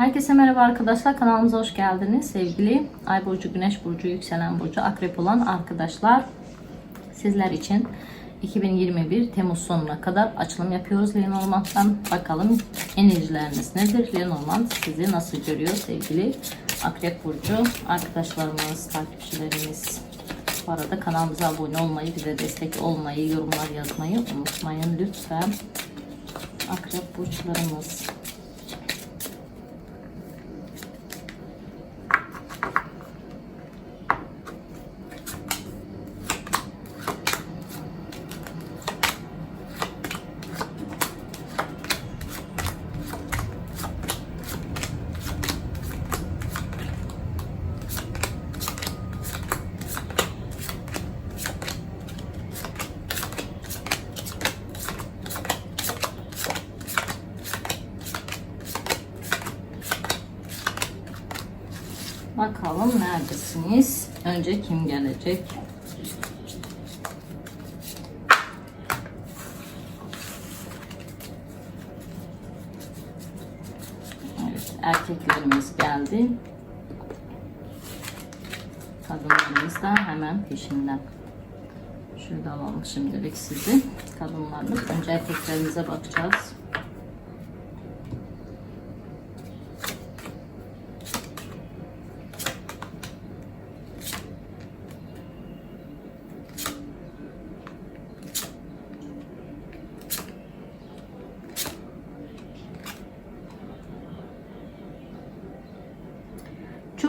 Herkese merhaba arkadaşlar. Kanalımıza hoş geldiniz. Sevgili Ay burcu, Güneş burcu, yükselen burcu, akrep olan arkadaşlar. Sizler için 2021 Temmuz sonuna kadar açılım yapıyoruz Lenormand'dan. Bakalım enerjileriniz nedir? Lenormand sizi nasıl görüyor sevgili akrep burcu arkadaşlarımız, takipçilerimiz. Bu arada kanalımıza abone olmayı, bize destek olmayı, yorumlar yazmayı unutmayın lütfen. Akrep burçlarımız. Bakalım neredesiniz? Önce kim gelecek? Erkeklerimiz geldi. Kadınlarımız da hemen peşinden. Şurada alalım şimdilik sizi. Kadınlarımız. Önce erkeklerimize bakacağız.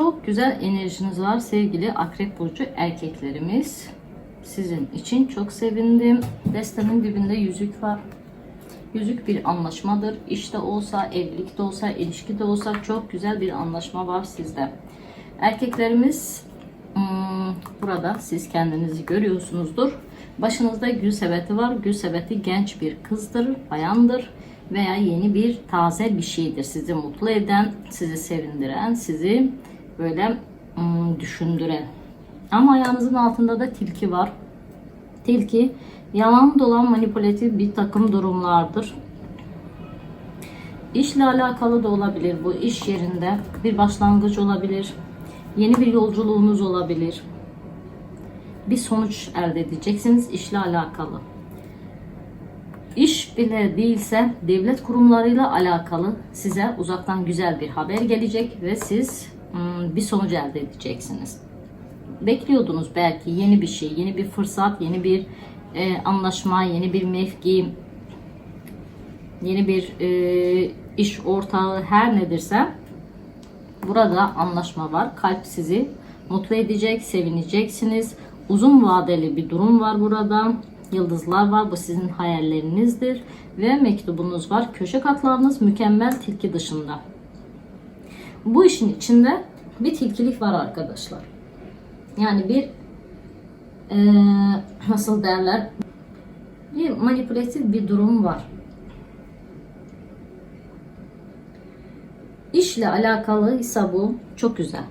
Çok güzel enerjiniz var sevgili Akrep Burcu erkeklerimiz. Sizin için çok sevindim. Destenin dibinde yüzük var. Yüzük bir anlaşmadır. İşte olsa, evlilikte olsa, ilişkide olsa çok güzel bir anlaşma var sizde. Erkeklerimiz hmm, burada siz kendinizi görüyorsunuzdur. Başınızda gül sepeti var. Gül sepeti genç bir kızdır, bayandır veya yeni bir taze bir şeydir. Sizi mutlu eden, sizi sevindiren, sizi böyle hmm, düşündüren. Ama ayağınızın altında da tilki var. Tilki yalan dolan manipülatif bir takım durumlardır. İşle alakalı da olabilir bu iş yerinde bir başlangıç olabilir. Yeni bir yolculuğunuz olabilir. Bir sonuç elde edeceksiniz işle alakalı. İş bile değilse devlet kurumlarıyla alakalı size uzaktan güzel bir haber gelecek ve siz bir sonuç elde edeceksiniz. Bekliyordunuz belki yeni bir şey, yeni bir fırsat, yeni bir e, anlaşma, yeni bir mevki, yeni bir e, iş ortağı her nedirse burada anlaşma var. Kalp sizi mutlu edecek, sevineceksiniz. Uzun vadeli bir durum var burada. Yıldızlar var. Bu sizin hayallerinizdir. Ve mektubunuz var. Köşe katlarınız mükemmel tilki dışında. Bu işin içinde bir tilkilik var arkadaşlar. Yani bir eee, nasıl derler bir manipülatif bir durum var. İşle alakalıysa bu çok güzel.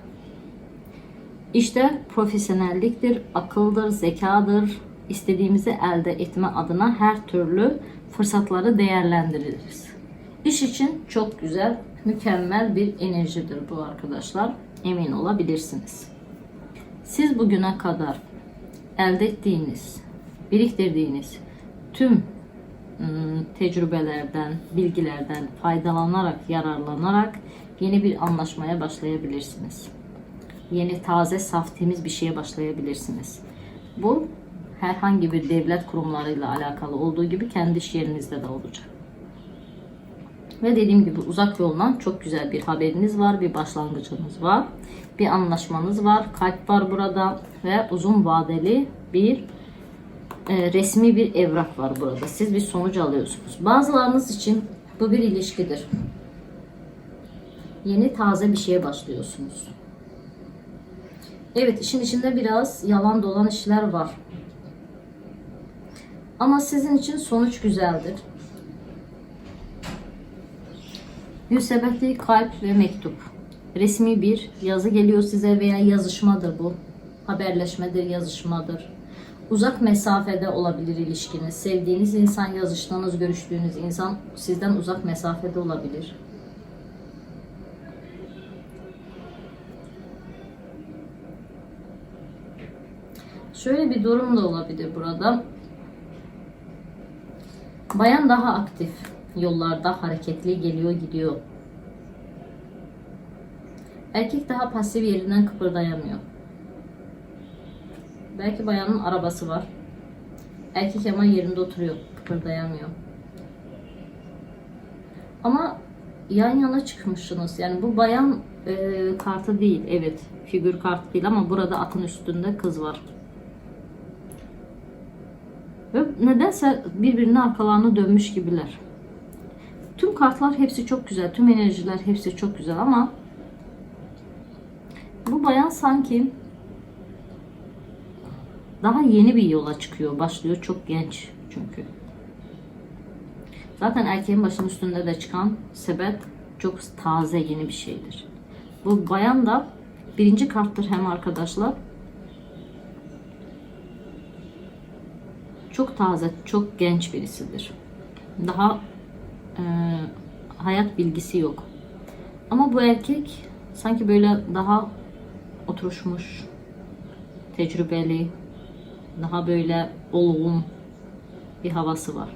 İşte profesyonelliktir, akıldır, zekadır. İstediğimizi elde etme adına her türlü fırsatları değerlendiririz. İş için çok güzel, mükemmel bir enerjidir bu arkadaşlar. Emin olabilirsiniz. Siz bugüne kadar elde ettiğiniz, biriktirdiğiniz tüm ım, tecrübelerden, bilgilerden faydalanarak, yararlanarak yeni bir anlaşmaya başlayabilirsiniz. Yeni, taze, saf, temiz bir şeye başlayabilirsiniz. Bu herhangi bir devlet kurumlarıyla alakalı olduğu gibi kendi iş yerinizde de olacak. Ve dediğim gibi uzak yoldan çok güzel bir haberiniz var, bir başlangıcınız var, bir anlaşmanız var, kalp var burada ve uzun vadeli bir e, resmi bir evrak var burada. Siz bir sonuç alıyorsunuz. Bazılarınız için bu bir ilişkidir. Yeni taze bir şeye başlıyorsunuz. Evet işin içinde biraz yalan dolan işler var. Ama sizin için sonuç güzeldir. Müsebetli kalp ve mektup. Resmi bir yazı geliyor size veya yazışmadır bu. Haberleşmedir, yazışmadır. Uzak mesafede olabilir ilişkiniz. Sevdiğiniz insan, yazıştığınız, görüştüğünüz insan sizden uzak mesafede olabilir. Şöyle bir durum da olabilir burada. Bayan daha aktif yollarda hareketli geliyor gidiyor. Erkek daha pasif yerinden kıpırdayamıyor. Belki bayanın arabası var. Erkek ama yerinde oturuyor, kıpırdayamıyor. Ama yan yana çıkmışsınız. Yani bu bayan e, kartı değil, evet. Figür kartı değil ama burada atın üstünde kız var. Ve nedense birbirine arkalarına dönmüş gibiler. Tüm kartlar hepsi çok güzel. Tüm enerjiler hepsi çok güzel ama bu bayan sanki daha yeni bir yola çıkıyor. Başlıyor. Çok genç çünkü. Zaten erkeğin başının üstünde de çıkan sebep çok taze yeni bir şeydir. Bu bayan da birinci karttır hem arkadaşlar. Çok taze, çok genç birisidir. Daha e, hayat bilgisi yok. Ama bu erkek sanki böyle daha oturuşmuş, tecrübeli, daha böyle olgun bir havası var.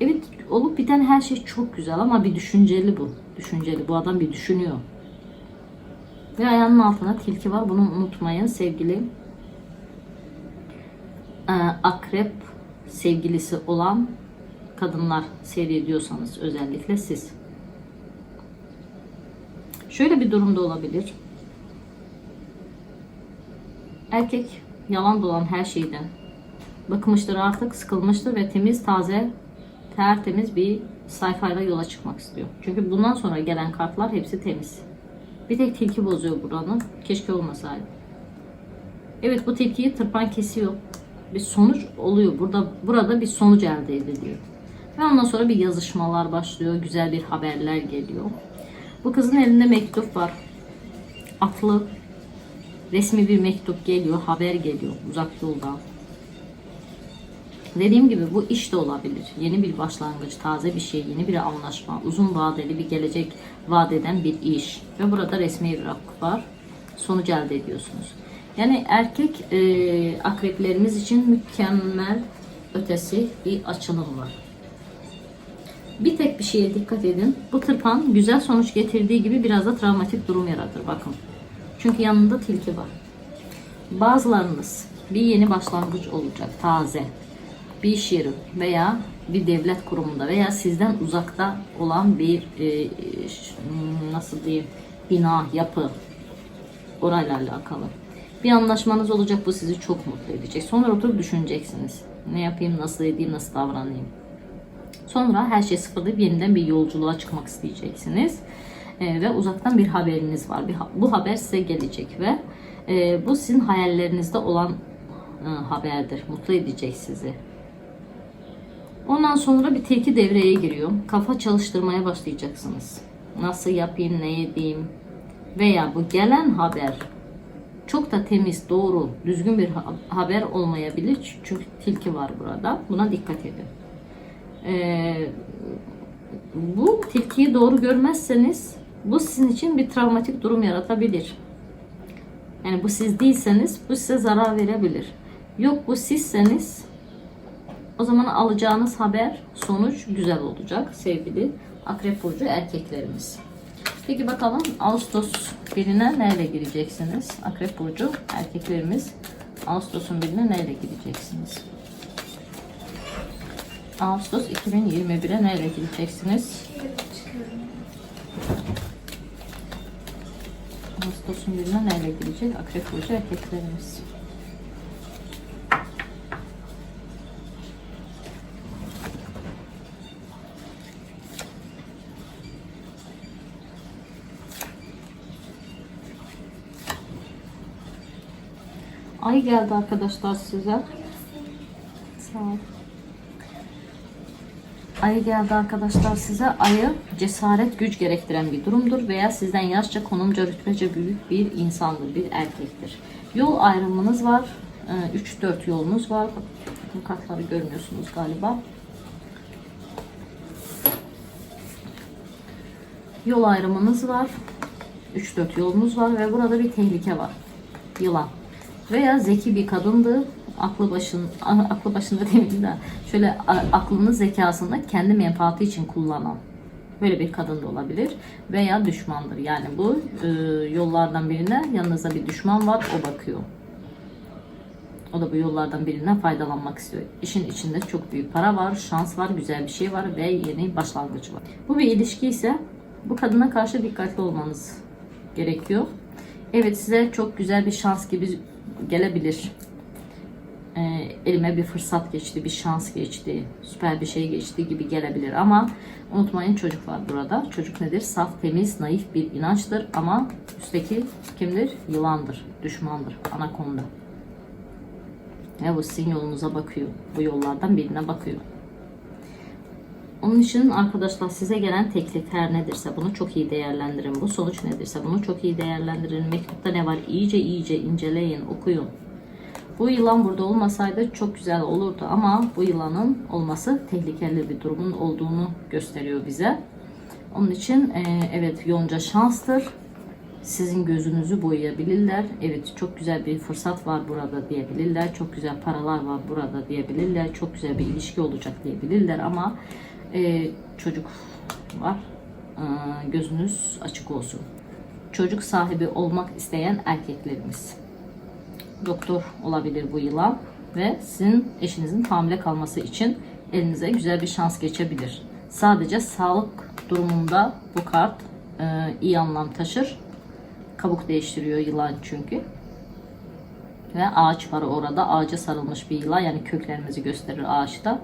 Evet olup biten her şey çok güzel ama bir düşünceli bu. Düşünceli. Bu adam bir düşünüyor. Ve ayağının altına tilki var. Bunu unutmayın sevgili e, akrep sevgilisi olan kadınlar seyrediyorsanız özellikle siz. Şöyle bir durumda olabilir. Erkek yalan dolan her şeyden bıkmıştır artık, sıkılmıştır ve temiz, taze, tertemiz bir sayfayla yola çıkmak istiyor. Çünkü bundan sonra gelen kartlar hepsi temiz. Bir tek tilki bozuyor buranın. Keşke olmasaydı. Evet bu tilkiyi tırpan kesiyor. Bir sonuç oluyor. Burada burada bir sonuç elde ediliyor. Ve ondan sonra bir yazışmalar başlıyor. Güzel bir haberler geliyor. Bu kızın elinde mektup var. Atlı resmi bir mektup geliyor, haber geliyor uzak yoldan. Dediğim gibi bu iş de olabilir. Yeni bir başlangıç, taze bir şey, yeni bir anlaşma, uzun vadeli bir gelecek vaat eden bir iş. Ve burada resmi bir hak var. Sonuç elde ediyorsunuz. Yani erkek e, akreplerimiz için mükemmel ötesi bir açılım var. Bir tek bir şeye dikkat edin. Bu tırpan güzel sonuç getirdiği gibi biraz da travmatik durum yaratır. Bakın. Çünkü yanında tilki var. Bazılarınız bir yeni başlangıç olacak. Taze. Bir iş yeri veya bir devlet kurumunda veya sizden uzakta olan bir e, nasıl diyeyim bina, yapı orayla alakalı. Bir anlaşmanız olacak bu sizi çok mutlu edecek. Sonra oturup düşüneceksiniz. Ne yapayım, nasıl edeyim, nasıl davranayım. Sonra her şeyi sıfırlayıp yeniden bir yolculuğa çıkmak isteyeceksiniz. Ee, ve uzaktan bir haberiniz var. Bir, bu haber size gelecek ve e, bu sizin hayallerinizde olan e, haberdir. Mutlu edecek sizi. Ondan sonra bir tilki devreye giriyor. Kafa çalıştırmaya başlayacaksınız. Nasıl yapayım, ne edeyim? Veya bu gelen haber çok da temiz, doğru, düzgün bir ha- haber olmayabilir. Çünkü tilki var burada. Buna dikkat edin. Ee, bu tilkiyi doğru görmezseniz bu sizin için bir travmatik durum yaratabilir. Yani bu siz değilseniz bu size zarar verebilir. Yok bu sizseniz o zaman alacağınız haber sonuç güzel olacak sevgili Akrep Burcu erkeklerimiz. Peki bakalım Ağustos birine neyle gireceksiniz? Akrep Burcu erkeklerimiz Ağustos'un birine neyle gireceksiniz? Ağustos 2021'e neyle gideceksiniz? Ağustos'un birine neyle gidecek? Akrep Burcu erkeklerimiz. Ay geldi arkadaşlar size. Ayı geldi arkadaşlar size. Ayı cesaret, güç gerektiren bir durumdur veya sizden yaşça, konumca, rütbece büyük bir insandır, bir erkektir. Yol ayrımınız var. 3-4 yolunuz var. Bakın kartları görmüyorsunuz galiba. Yol ayrımınız var. 3-4 yolunuz var ve burada bir tehlike var. Yılan. Veya zeki bir kadındı. Aklı başın aklı başında değil de şöyle a- aklını zekasını kendi menfaati için kullanan böyle bir kadın da olabilir veya düşmandır. Yani bu e, yollardan birine yanınızda bir düşman var o bakıyor. O da bu yollardan birinden faydalanmak istiyor. İşin içinde çok büyük para var, şans var, güzel bir şey var ve yeni başlangıç var. Bu bir ilişki ise bu kadına karşı dikkatli olmanız gerekiyor. Evet size çok güzel bir şans gibi gelebilir. Ee, elime bir fırsat geçti, bir şans geçti, süper bir şey geçti gibi gelebilir ama unutmayın çocuk var burada. Çocuk nedir? Saf, temiz, naif bir inançtır ama üstteki kimdir? Yılandır, düşmandır, anakonda. Ve bu sizin yolunuza bakıyor. Bu yollardan birine bakıyor. Onun için arkadaşlar size gelen teklif her nedirse bunu çok iyi değerlendirin. Bu sonuç nedirse bunu çok iyi değerlendirin. Mektupta ne var iyice iyice inceleyin, okuyun. Bu yılan burada olmasaydı çok güzel olurdu ama bu yılanın olması tehlikeli bir durumun olduğunu gösteriyor bize. Onun için e, evet yonca şanstır. Sizin gözünüzü boyayabilirler. Evet çok güzel bir fırsat var burada diyebilirler. Çok güzel paralar var burada diyebilirler. Çok güzel bir ilişki olacak diyebilirler ama e, çocuk var. E, gözünüz açık olsun. Çocuk sahibi olmak isteyen erkeklerimiz doktor olabilir bu yılan ve sizin eşinizin hamile kalması için elinize güzel bir şans geçebilir. Sadece sağlık durumunda bu kart e, iyi anlam taşır. Kabuk değiştiriyor yılan çünkü. Ve ağaç var orada. Ağaca sarılmış bir yılan yani köklerimizi gösterir ağaçta.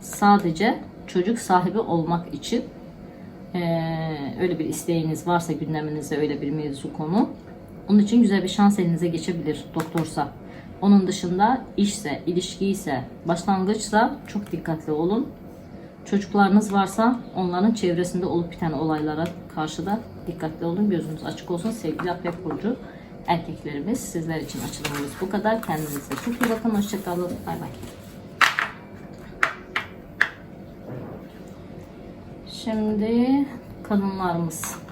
Sadece çocuk sahibi olmak için ee, öyle bir isteğiniz varsa gündeminizde öyle bir mevzu konu. Onun için güzel bir şans elinize geçebilir doktorsa. Onun dışında işse, ilişki ise, başlangıçsa çok dikkatli olun. Çocuklarınız varsa onların çevresinde olup biten olaylara karşı da dikkatli olun. Gözünüz açık olsun sevgili Akrep Burcu erkeklerimiz. Sizler için açılımımız bu kadar. Kendinize çok iyi bakın. Hoşçakalın. Bay bay. Şimdi kadınlarımız.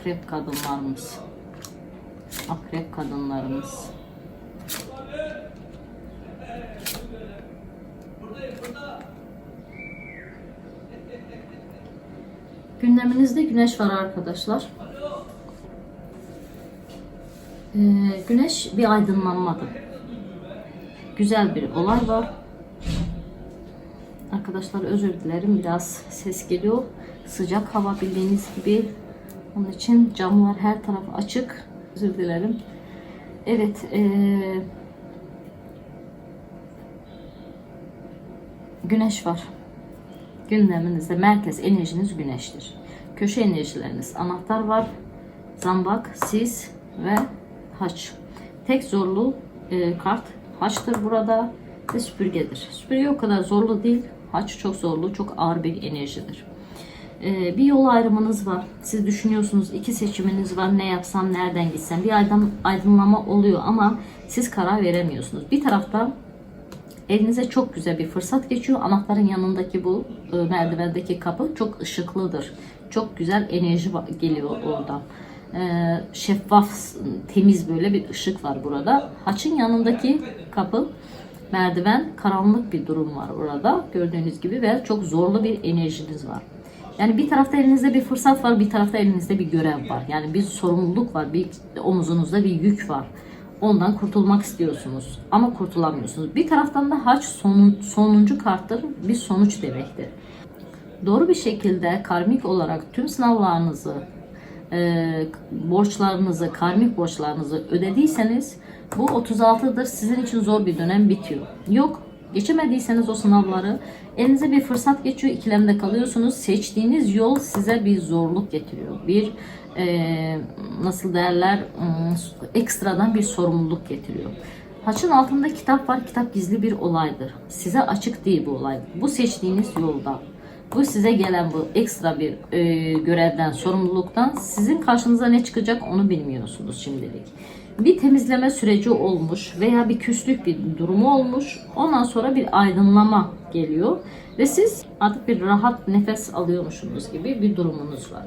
Akrep kadınlarımız. Akrep kadınlarımız. Gündeminizde güneş var arkadaşlar. Ee, güneş bir aydınlanmadı. Güzel bir olay var. Arkadaşlar özür dilerim biraz ses geliyor. Sıcak hava bildiğiniz gibi. Onun için camlar her taraf açık. Özür dilerim. Evet. ee, güneş var. Gündeminizde merkez enerjiniz güneştir. Köşe enerjileriniz anahtar var. Zambak, sis ve haç. Tek zorlu e, kart haçtır burada ve süpürgedir. Süpürge o kadar zorlu değil. Haç çok zorlu, çok ağır bir enerjidir. E, bir yol ayrımınız var. Siz düşünüyorsunuz iki seçiminiz var. Ne yapsam, nereden gitsem. Bir aydın, aydınlama oluyor ama siz karar veremiyorsunuz. Bir tarafta Elinize çok güzel bir fırsat geçiyor. Anahtarın yanındaki bu e, merdivendeki kapı çok ışıklıdır. Çok güzel enerji geliyor oradan. E, şeffaf, temiz böyle bir ışık var burada. Haçın yanındaki kapı merdiven karanlık bir durum var orada gördüğünüz gibi ve çok zorlu bir enerjiniz var. Yani bir tarafta elinizde bir fırsat var, bir tarafta elinizde bir görev var. Yani bir sorumluluk var, bir omuzunuzda bir yük var. Ondan kurtulmak istiyorsunuz ama kurtulamıyorsunuz. Bir taraftan da haç sonun, sonuncu karttır, bir sonuç demektir. Doğru bir şekilde karmik olarak tüm sınavlarınızı, e, borçlarınızı, karmik borçlarınızı ödediyseniz bu 36'dır sizin için zor bir dönem bitiyor. Yok geçemediyseniz o sınavları elinize bir fırsat geçiyor ikilemde kalıyorsunuz. Seçtiğiniz yol size bir zorluk getiriyor. Bir e, nasıl derler ım, ekstradan bir sorumluluk getiriyor. Haçın altında kitap var. Kitap gizli bir olaydır. Size açık değil bu olay. Bu seçtiğiniz yolda. Bu size gelen bu ekstra bir e, görevden, sorumluluktan sizin karşınıza ne çıkacak onu bilmiyorsunuz şimdilik. Bir temizleme süreci olmuş veya bir küslük bir durumu olmuş. Ondan sonra bir aydınlama geliyor ve siz artık bir rahat nefes alıyormuşsunuz gibi bir durumunuz var.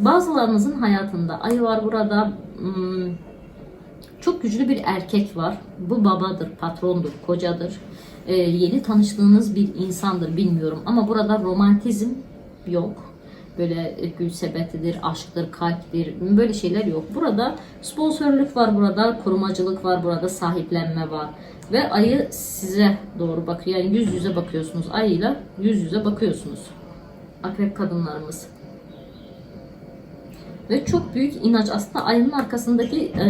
Bazılarınızın hayatında ayı var burada. hmm, çok güçlü bir erkek var. Bu babadır, patrondur, kocadır. Ee, yeni tanıştığınız bir insandır bilmiyorum ama burada romantizm yok. Böyle gül sepetidir, aşktır, kalptir böyle şeyler yok. Burada sponsorluk var burada, korumacılık var burada, sahiplenme var. Ve ayı size doğru bakıyor. Yani yüz yüze bakıyorsunuz. Ayıyla yüz yüze bakıyorsunuz. Akrep kadınlarımız. Ve çok büyük inanç. Aslında ayının arkasındaki e,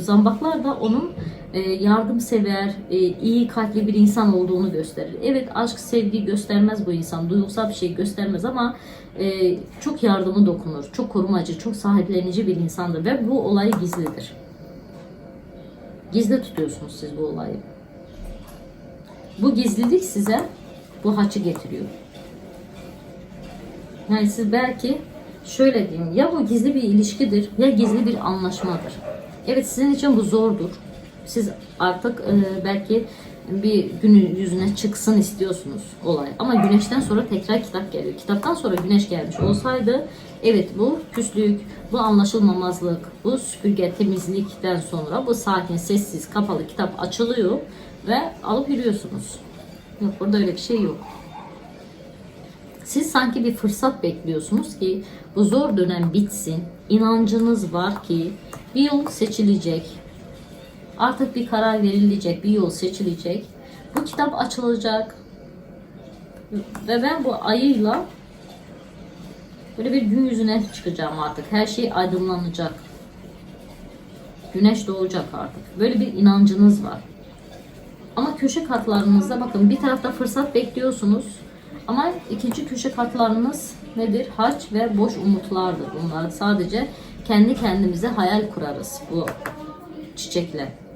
zambaklar da onun e, yardımsever, e, iyi kalpli bir insan olduğunu gösterir. Evet aşk, sevgi göstermez bu insan. Duygusal bir şey göstermez ama e, çok yardımı dokunur. Çok korumacı, çok sahiplenici bir insandır. Ve bu olay gizlidir. Gizli tutuyorsunuz siz bu olayı. Bu gizlilik size bu haçı getiriyor. Yani siz belki şöyle diyeyim ya bu gizli bir ilişkidir ya gizli bir anlaşmadır. Evet sizin için bu zordur. Siz artık e, belki bir gün yüzüne çıksın istiyorsunuz olay. Ama güneşten sonra tekrar kitap geliyor. Kitaptan sonra güneş gelmiş olsaydı evet bu küslük, bu anlaşılmamazlık, bu süpürge temizlikten sonra bu sakin, sessiz, kapalı kitap açılıyor ve alıp yürüyorsunuz. Yok burada öyle bir şey yok. Siz sanki bir fırsat bekliyorsunuz ki bu zor dönem bitsin. İnancınız var ki bir yol seçilecek. Artık bir karar verilecek, bir yol seçilecek. Bu kitap açılacak. Ve ben bu ayıyla böyle bir gün yüzüne çıkacağım artık. Her şey aydınlanacak. Güneş doğacak artık. Böyle bir inancınız var. Ama köşe kartlarınızda bakın bir tarafta fırsat bekliyorsunuz. Ama ikinci köşe kartlarınız nedir? Haç ve boş umutlardır bunlar. Sadece kendi kendimize hayal kurarız bu çiçekle.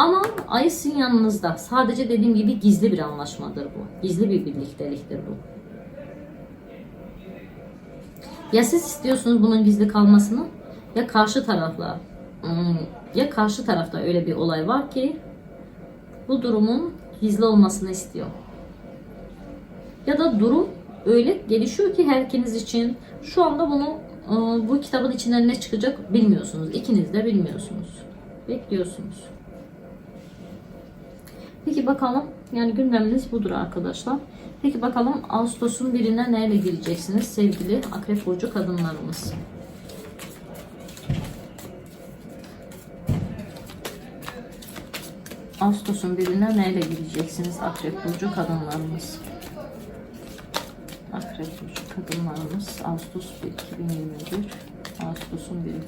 Ama ay sizin yanınızda. Sadece dediğim gibi gizli bir anlaşmadır bu. Gizli bir birlikteliktir bu. Ya siz istiyorsunuz bunun gizli kalmasını ya karşı tarafla hmm, ya karşı tarafta öyle bir olay var ki bu durumun gizli olmasını istiyor. Ya da durum öyle gelişiyor ki herkiniz için şu anda bunu e, bu kitabın içinden ne çıkacak bilmiyorsunuz. İkiniz de bilmiyorsunuz. Bekliyorsunuz. Peki bakalım yani gündeminiz budur arkadaşlar. Peki bakalım Ağustos'un birine neyle gireceksiniz sevgili Akrep Burcu kadınlarımız. Ağustos'un birine neyle gideceksiniz Akrep Burcu kadınlarımız? Akrep Burcu kadınlarımız Ağustos 1, 2021 Ağustos'un biri.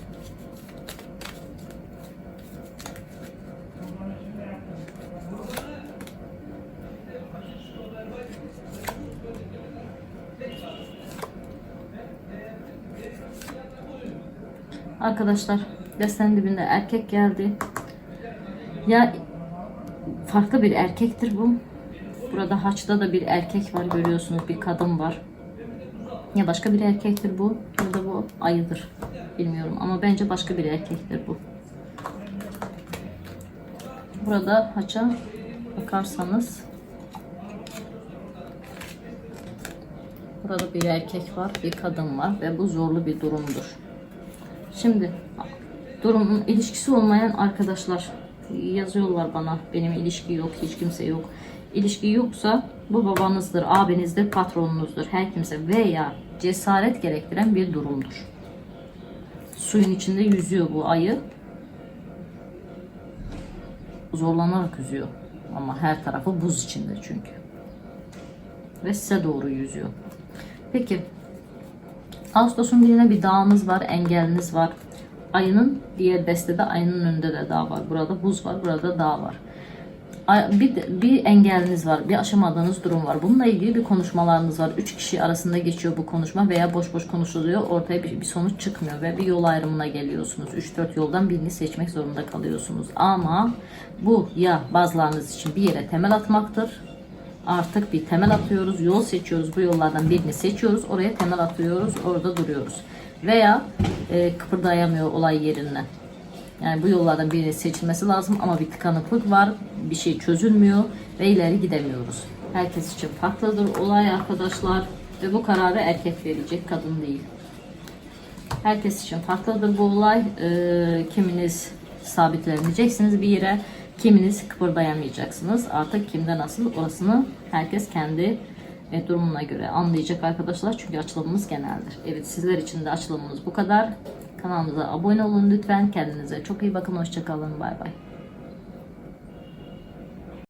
Arkadaşlar desen dibinde erkek geldi. Ya farklı bir erkektir bu. Burada haçta da bir erkek var görüyorsunuz bir kadın var. Ya başka bir erkektir bu ya da bu ayıdır. Bilmiyorum ama bence başka bir erkektir bu. Burada haça bakarsanız burada bir erkek var, bir kadın var ve bu zorlu bir durumdur. Şimdi durumun ilişkisi olmayan arkadaşlar yazıyorlar bana. Benim ilişki yok, hiç kimse yok. İlişki yoksa bu babanızdır, abinizdir, patronunuzdur, her kimse veya cesaret gerektiren bir durumdur. Suyun içinde yüzüyor bu ayı. Zorlanarak yüzüyor. Ama her tarafı buz içinde çünkü. Ve size doğru yüzüyor. Peki. Ağustos'un birine bir dağınız var, engeliniz var. Ayının diğer destede ayının önünde de dağ var. Burada buz var, burada dağ var. Bir, bir engeliniz var, bir aşamadığınız durum var. Bununla ilgili bir konuşmalarınız var. Üç kişi arasında geçiyor bu konuşma veya boş boş konuşuluyor. Ortaya bir, bir sonuç çıkmıyor ve bir yol ayrımına geliyorsunuz. 3-4 yoldan birini seçmek zorunda kalıyorsunuz. Ama bu ya bazılarınız için bir yere temel atmaktır Artık bir temel atıyoruz, yol seçiyoruz. Bu yollardan birini seçiyoruz. Oraya temel atıyoruz, orada duruyoruz. Veya e, kıpırdayamıyor olay yerinden. Yani bu yollardan birini seçilmesi lazım ama bir tıkanıklık var, bir şey çözülmüyor ve ileri gidemiyoruz. Herkes için farklıdır olay arkadaşlar ve bu kararı erkek verecek, kadın değil. Herkes için farklıdır bu olay. Ee, kiminiz sabitleneceksiniz bir yere, kiminiz kıpırdayamayacaksınız. Artık kimde nasıl orasını herkes kendi e, durumuna göre anlayacak arkadaşlar. Çünkü açılımımız geneldir. Evet sizler için de açılımımız bu kadar. Kanalımıza abone olun lütfen. Kendinize çok iyi bakın. Hoşçakalın. Bay bay.